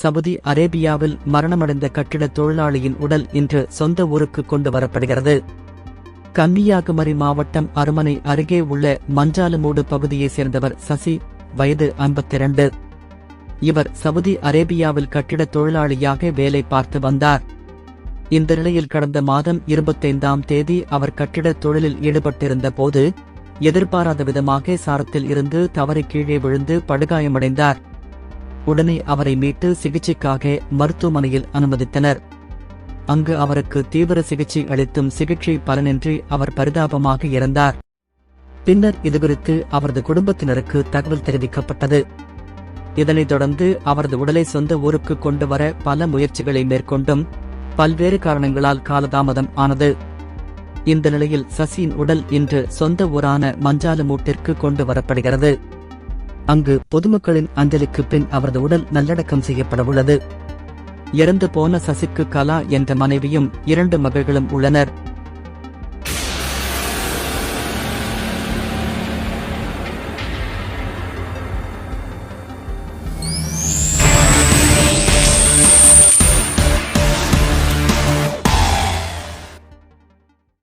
Saudi அரேபியாவில் மரணமடைந்த கட்டிட தொழிலாளியின் உடல் இன்று சொந்த ஊருக்கு கொண்டு வரப்படுகிறது. கன்னியாகுமரி மாவட்டம் அருமனை அருகே உள்ள மஞ்சாலுமூடு பகுதியைச் சேர்ந்தவர் சசி வயது 52 இவர் சவுதி அரேபியாவில் கட்டிட தொழிலாளியாக வேலை பார்த்து வந்தார். இந்த நிலையில் கடந்த மாதம் இருபத்தைந்தாம் தேதி அவர் கட்டிட தொழிலில் ஈடுபட்டிருந்த போது எதிர்பாராத விதமாக சாரத்தில் இருந்து தவறி கீழே விழுந்து படுகாயமடைந்தார். உடனே அவரை மீட்டு சிகிச்சைக்காக மருத்துவமனையில் அனுமதித்தனர். அங்கு அவருக்கு தீவிர சிகிச்சை அளித்தும் சிகிச்சை பலனின்றி அவர் பரிதாபமாக இறந்தார். பின்னர் இதுகுறித்து அவரது குடும்பத்தினருக்கு தகவல் தெரிவிக்கப்பட்டது. இதனைத் தொடர்ந்து அவரது உடலை சொந்த ஊருக்கு கொண்டு வர பல முயற்சிகளை மேற்கொண்டும் பல்வேறு காரணங்களால் காலதாமதம் ஆனது. இந்த நிலையில் சசியின் உடல் இன்று சொந்த ஊரான மஞ்சாலமூட்டிற்கு கொண்டு வரப்படுகிறது. அங்கு பொதுமக்களின் அஞ்சலிக்கு பின் அவரது உடல் நல்லடக்கம் செய்யப்படவுள்ளது இறந்து போன சசிக்கு கலா என்ற மனைவியும் இரண்டு மகள்களும் உள்ளனர்.